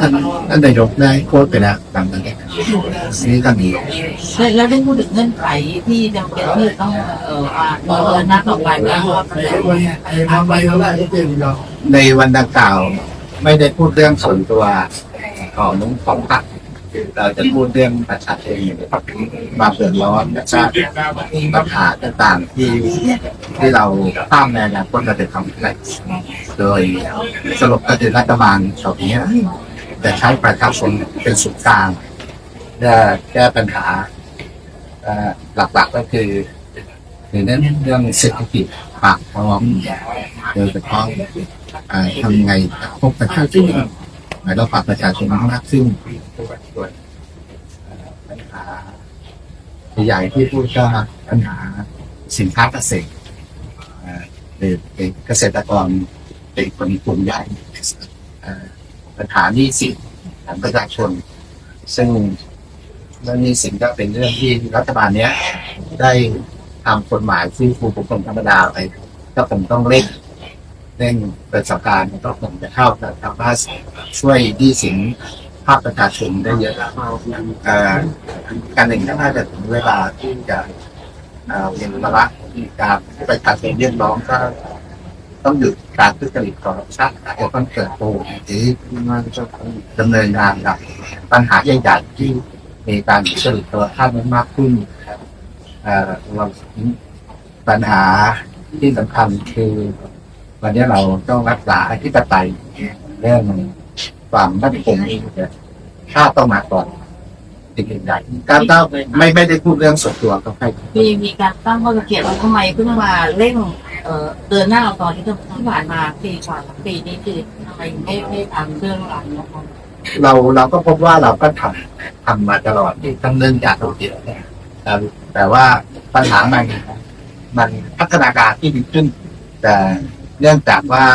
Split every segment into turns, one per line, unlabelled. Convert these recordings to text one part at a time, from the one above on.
ท่านท่านนายกได้พูดไปแล้วตามนั้นนี่ท่านนายก
แล้วได้พูดถึงเงื่อนไขที่จำเป็นที่ต้องเอ่อมาเดินหน้าต่อไปไหมว่ามัน
ในวันดังกล่าว ไม่ได้พูดเรื่องส่วนตัวของของพรรค เราจะพูดเรื่องประชาชนมาเดือดร้อนและก็ปัญหาต่างๆที่ที่เราข้ามในอนาคตเราจะทำอะไรโดยสรุปก็คือรัฐบาลตอนนี้จะใช้ประชาชนเป็นศูนย์กลางเพื่อแก้ปัญหาหลักๆก็คือเรื่องเศรษฐกิจปากท้องโดยเฉพาะทำยังไงพบประชาชน หมายเราฝากประชาชนมากขึ้นส่วนปัญหาใหญ่ที่พูดก็ปัญหาสินค้าเกษตรเป็นเกษตรกรเป็นคนกลุ่มใหญ่ปัญหานี้สินของประชาชน ซึ่งเรื่องนี้สินก็เป็นเรื่องที่รัฐบาลเนี้ย ได้ทำกฎหมายฟื้นฟูบุคคลธรรมดาไปก็คงต้องเร่ง เร่งประสบการณ์ก็คงจะเข้าแต่ทำว่าช่วยดีสินภาคประชาชนได้เยอะการหนึ่งก็น่าจะถึงเวลาที่จะเวียนมาละการไประชาชนเรียกร้องก็ต้องหยุดการทุจริตคอร์รัปชันจะต้องเกิดโตหรือมันจะดำเนินงานกับปัญหาใหญ่ๆที่มีการทุจริตคอร์รัปชันมากขึ้นเราปัญหาที่สำคัญคือ วันนี้เราต้องรักษาอธิปไตยเรื่องความมั่นคงชาติต้องมาก่อนสิ่งอื่นใดการต้งไม่ไม่ได้พูดเรื่องส่วนตัวก็ใคร
มีมีการตั้งข้อสังเกตว่าทำไมเพิ่งมาเร่งเอ่อเดินหน้าเอาตอนที่ที่ผ่านมาปีกว่าปีนี้คือทำไมไม่ไม่ทำเรื่องหลังนะคะ
เราเราก็พบว่าเราก็ทำทำมาตลอดที่ทั้งเรื่องการท่องเที่ยวเนี่ยแต่แต่ว่าปัญหามันมันพัฒนาการที่ดีขึ้น แต่ เนื่องจากว่า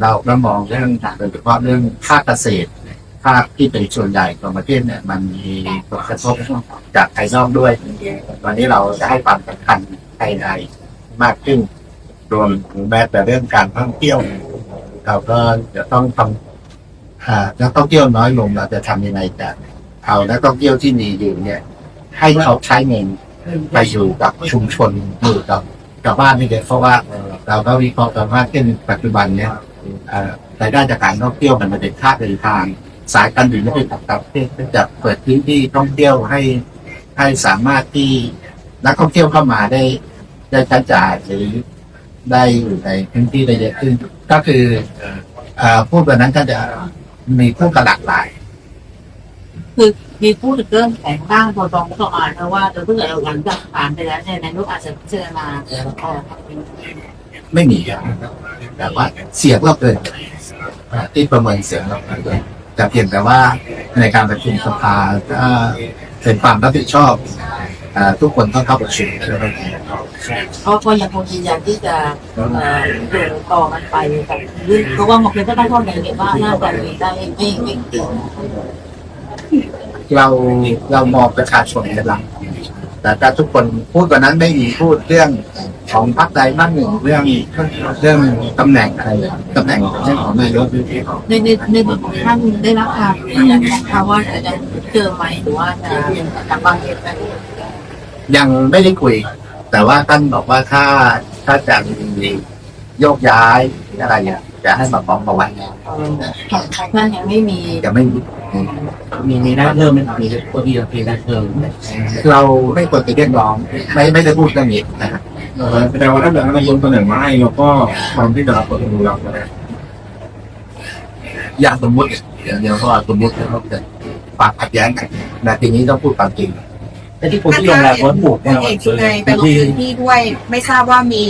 เราเรามองเรื่องโดยเฉพาะเรื่องภาคเกษตรภาคที่เป็นส่วนใหญ่ของประเทศเนี่ย มันมีผลกระทบจากภายนอกด้วยวันนี้เราจะให้ความสำคัญภายในมากขึ้นรวมถึงแม้แต่เรื่องการท่องเที่ยวเราก็จะต้องทำหากนักท่องเที่ยวน้อยลงเราจะทำยังไงแต่เอานักท่องเที่ยวที่มีอยู่เนี่ย ให้เขาใช้เงินไปอยู่กับชุมชนอยู่กับ กับบ้านนี่เด็เพราะว่าเราก็วิเคราะห์กันว่าเช่นปัจจุบันเนี่ยรายได้จากการท่องเที่ยวมันเป็นค่าเดินทาง สายการบินไม่ได้ตัดต่างประเทศก็จะเปิดพื้นที่ท่องเที่ยวให้ให้สามารถที่นักท่องเที่ยวเข้ามาได้ได้ใช้จ่ายหรือได้อยู่ในพื้นที่ได้เยอะขึ้น ก็คืออพูดแบบนั้นก็จะมีผู้กระหลากหลาย
คือ มีพูดถึงเรื่องแต่งตั้งพอตองก็อ่านนะว่าเพื่อหลังจากผ่านไปแล้วเนี่ยนายกอาจจะพิจารณาออก
ไม่มีครับแต่ว่าเสียงเราเกินที่ประเมินเสียงเราเกินแต่เพียงแต่ว่าในการประชุมสภาถ้าเป็นความรับผิดชอบทุกคนต้องเข้าประชุมใช่ไหม
เพราะก็ยังคงยืนยันที่จะเดินต่อกันไปกับเรื่องเพราะว่าหมอเพชรก็ได้ข้อมูลเห็นว่าน่าจะมีได้ไม่ไม่เกิน
เราเรามองประชาชนเป็นหลักแต่ถ้าทุกคนพูดวันนั้นไม่มีพูดเรื่องของพรรคใดพรรคหนึ่งเรื่องเรื่องตำแหน่งอะไรตำแหน่งเรื่องของนายก
ในในในส่วนของท่านได้รับข่าวยืนยันนะคะว่าจะยังเจอไหมหรือว่าจะจากบางเหตุการณ์
ยังไม่ได้คุย แต่ว่าท่านบอกว่าถ้าถ้าจะมีโยกย้ายอะไรเนี่ย จะให้มาฟ้องประวัติ
ของท่านยังไม่มี
จะไม่มี
มีมีหน้าเพิ่มไหมมีคนที่จะมีหน้าเพิ่ม
เราไม่ควรไปเรียกร้อง ไม่ไม่ได้พูดเรื่องนี้นะครับ
แสดงว่าถ้าเกิดนายกเสนอมาให้เราก็พร้อมที่จะรับผลดูรับนะ
อย่างสมมติเดี๋ยวเดี๋ยวเขาสมมติแล้วเขาจะปากขัดแย้งกันนาทีนี้ต้องพูดความจริง
แต่ที่คนที่โรงแรมเขาปลูก
พลเอกสุนัยไปลงพื้นที่ด้วยไม่ทราบว่ามี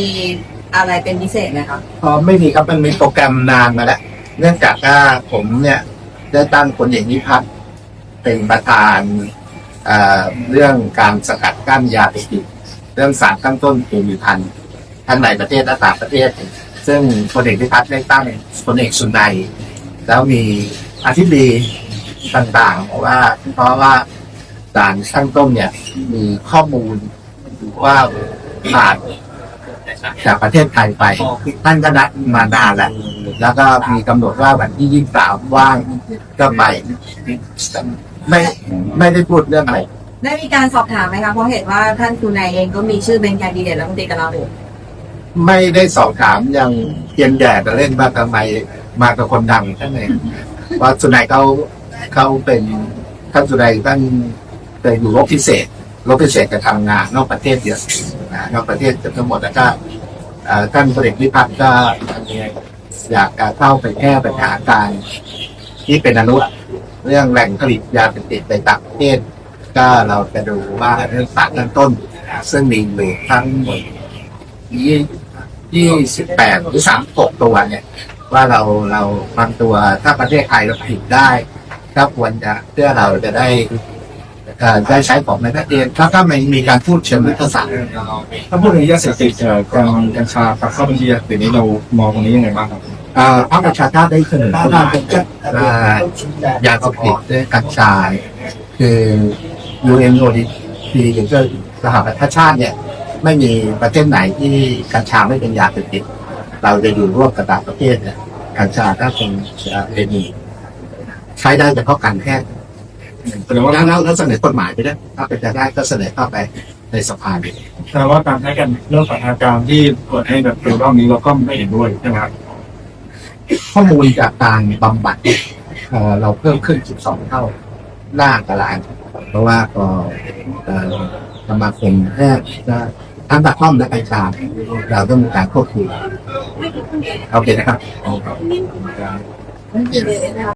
อะไรเป็นพิเศษไหมคะ
พอไม่มีครับมันมีโปรแกรมนานมาแล้ว เนื่องจากว่าผมเนี่ยได้ตั้งคนเอกนิพัฒน์เป็นประธานเอ่อเรื่องการสกัดกั้นยาเสพติดเรื่องสารตั้งต้นภูมิพันธ์ทั้งในประเทศและต่างประเทศ ซึ่งพลเอกนิพัฒน์ได้ตั้งพลเอกสุนัยแล้วมีอธิบดีต่างๆบอกว่าเพราะว่าสารตั้งต้นเนี่ยมีข้อมูลว่าผ่าน จากประเทศไทยไป ท่านก็นัดมานานแล้ว แล้วก็มีกำหนดว่าวันที่ยี่สิบสามว่างก็ไป ไม่ไม่ได้พูดเรื่องอะไร
ได้มีการสอบถามไหมคะเพราะเห็นว่าท่านคุณนายเองก็มีชื่อเป็นแคนดิเดตรัฐมนตรีกลาโหม
ไม่ได้สอบถามยังเพียงแย่แต่เล่นว่าทำไมมากับคนดังท่านเองว่าสุนัยเขาเขาเป็นท่านสุนัยท่านเคยอยู่รบพิเศษรบพิเศษจะทำงานนอกประเทศเยอะ นะนอกประเทศจะทั้งหมดแล้วก็ท่านพลเอกวิพัฒน์ก็อยากเข้าไปแก้ปัญหาการที่เป็นอนุเรื่องแหล่งผลิตยาเสพติดในต่างประเทศก็เราจะดูว่าเรื่องสารตั้งต้น ซึ่งมีอยู่ทั้งหมดยี่ยี่สิบแปดหรือสามหกตัวเนี่ย ว่าเราเราบางตัวถ้าประเทศไทยเราผลิตได้ก็ควรจะเพื่อเราจะได้ ได้ใช้ของในประเทศถ้าถ้าไม่มีการพูดเชิงยุทธศาสตร์
ถ้าพูดถึงยาเสพติดเอ่อการกัญชากับเข้าบัญชียาเสพติดนี้เรามองตรงนี้ยังไงบ้างครับ
เอ่อพรรคประชาชาติได้เสนอว่ายาเสพติดด้วยกัญชาคือ UNODC หรือก็สหประชาชาติเนี่ย ไม่มีประเทศไหนที่กัญชาไม่เป็นยาเสพติดเราจะอยู่ร่วมกับต่างประเทศเนี่ยกัญชาถ้าเป็นเอ่อเป็นใช้ได้เฉพาะการแพทย์
แสดงว่า
แล้วแล้วแล้วเสนอกฎหมายไปด้วยถ้าเป็นจะได้ก็เสนอเข้าไปในสภาดี
แสดงว่าการใช้กันเรื่องสถานการณ์ที่เปิดให้แบบเป็นรอบนี้เราก็ไม่เห็นด้วยใช่ไหมครับ
ข้อมูลจากการบำบัดเนี่ยเอ่อเราเพิ่มขึ้น 12 เท่าหน้าตาราง เพราะว่าพอเอ่อสมาคมแพทย์ก็ทั้งตะข้อมและกัญชาเราต้องมีการควบคุมโอเคนะครับ
นั่นคือเลยนะคะ